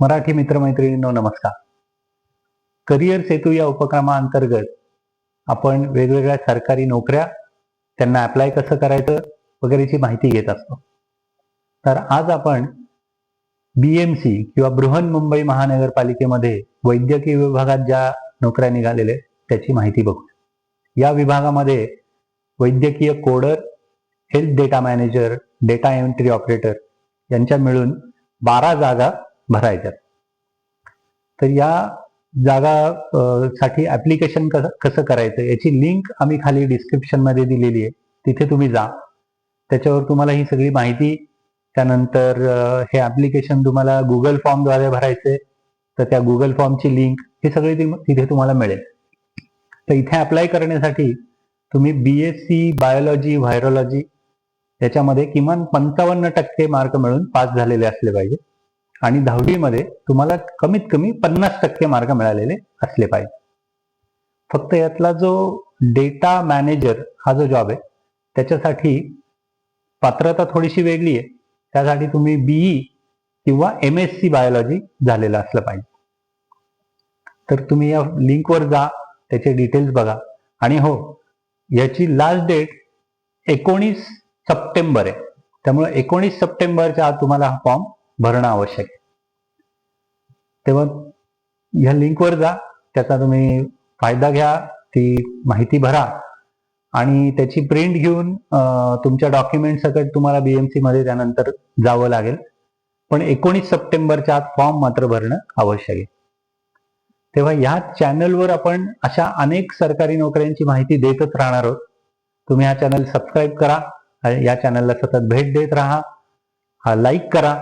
मराठी मित्रमैत्रिणींनो नमस्कार. करिअर सेतू या उपक्रमाअंतर्गत आपण वेगवेगळ्या सरकारी नोकऱ्या त्यांना अप्लाय कसं करायचं वगैरेची माहिती घेत असतो. तर आज आपण बी एम सी किंवा बृहन मुंबई महानगरपालिकेमध्ये वैद्यकीय विभागात ज्या नोकऱ्या निघालेल्या आहेत, त्याची माहिती बघू या विभागामध्ये वैद्यकीय coder health data manager data entry operator यांच्या मिळून बारा जागा भरायच्यात. तर या जागा साठी ऍप्लिकेशन कसं कसं करायचं? याची लिंक आम्ही खाली डिस्क्रिप्शनमध्ये दिलेली आहे. तिथे तुम्ही जा. त्याच्यावर तुम्हाला ही सगळी माहिती त्यानंतर हे ऍप्लिकेशन तुम्हाला गुगल फॉर्मद्वारे भरायचे तर त्या गुगल फॉर्मची लिंक हे सगळी तिथे तुम्हाला मिळेल. तर इथे अप्लाय करण्यासाठी तुम्ही B S C biology virology याच्यामध्ये किमान पंचावन्न टक्के मार्क मिळून पास झालेले असले पाहिजे. आणि दहावीमध्ये तुम्हाला कमीत कमी पन्नास टक्के मार्क मिळालेले असले पाहिजे. फक्त यातला जो डेटा मॅनेजर हा जो जॉब आहे त्याच्यासाठी पात्रता थोडीशी वेगळी आहे. त्यासाठी तुम्ही बीई किंवा एम एस सी बायोलॉजी झालेलं असलं पाहिजे. तर तुम्ही या लिंकवर जा त्याचे डिटेल्स बघा. आणि हो याची लास्ट डेट एकोणीस सप्टेंबर आहे. त्यामुळे एकोणीस सप्टेंबरच्या आत तुम्हाला हा फॉर्म भरणं आवश्यक आहे. तेव्हा ह्या लिंकवर जा त्याचा तुम्ही फायदा घ्या ती माहिती भरा आणि त्याची प्रिंट घेऊन तुमच्या डॉक्युमेंट सकट तुम्हाला बीएमसी मध्ये त्यानंतर जावं लागेल. पण एकोणीस सप्टेंबरच्या आत फॉर्म मात्र भरणं आवश्यक आहे. तेव्हा ह्या चॅनलवर आपण अशा अनेक सरकारी नोकऱ्यांची माहिती देतच राहणार आहोत. तुम्ही हा चॅनल सबस्क्राईब करा या चॅनलला सतत भेट देत राहा. हा लाईक करा.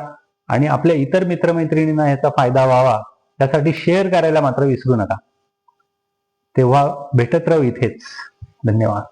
आणि आपल्या इतर मित्रमैत्रिणींना याचा फायदा व्हावा त्यासाठी शेअर करायला मात्र विसरू नका. तेव्हा भेटत राहू इथेच. धन्यवाद.